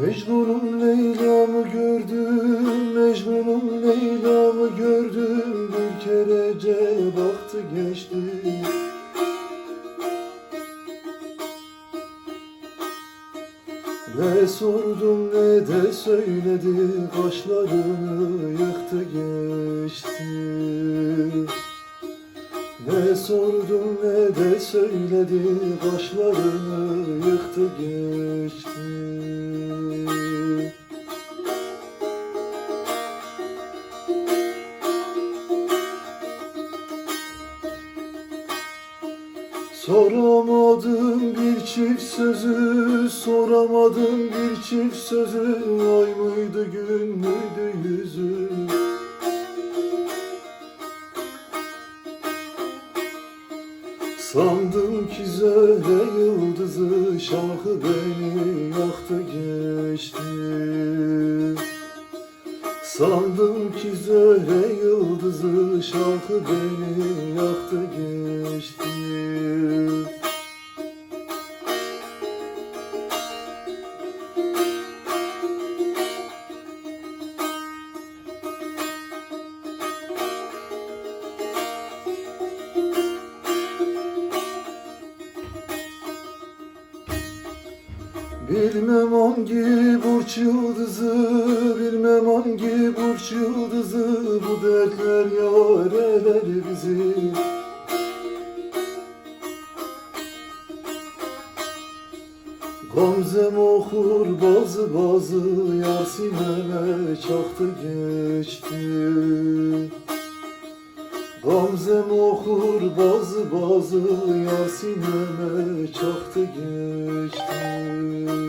Mecnun'um Leyla'mı gördüm, Mecnun'um Leyla'mı gördüm. Bir kerece baktı geçti. Ne sordum ne de söyledi Kaşlarını yıktı geçti Ne sordum ne de söyledi Kaşlarını yıktı geçti. Soramadım bir çift sözü, soramadım bir çift sözü. Ay mıydı gün müydü yüzü Sandım ki zöhre yıldızı şahı beni yaktı geçti. Sandım ki zöhre yıldızı şahı beni yaktı geçti Bilmem hangi burç yıldızı, bilmem hangi burç yıldızı Bu dertler yareler bizi. Gamzem okur bazı bazı yar çaktı geçti Gamzem okur bazı bazı yar sineme çaktı geçti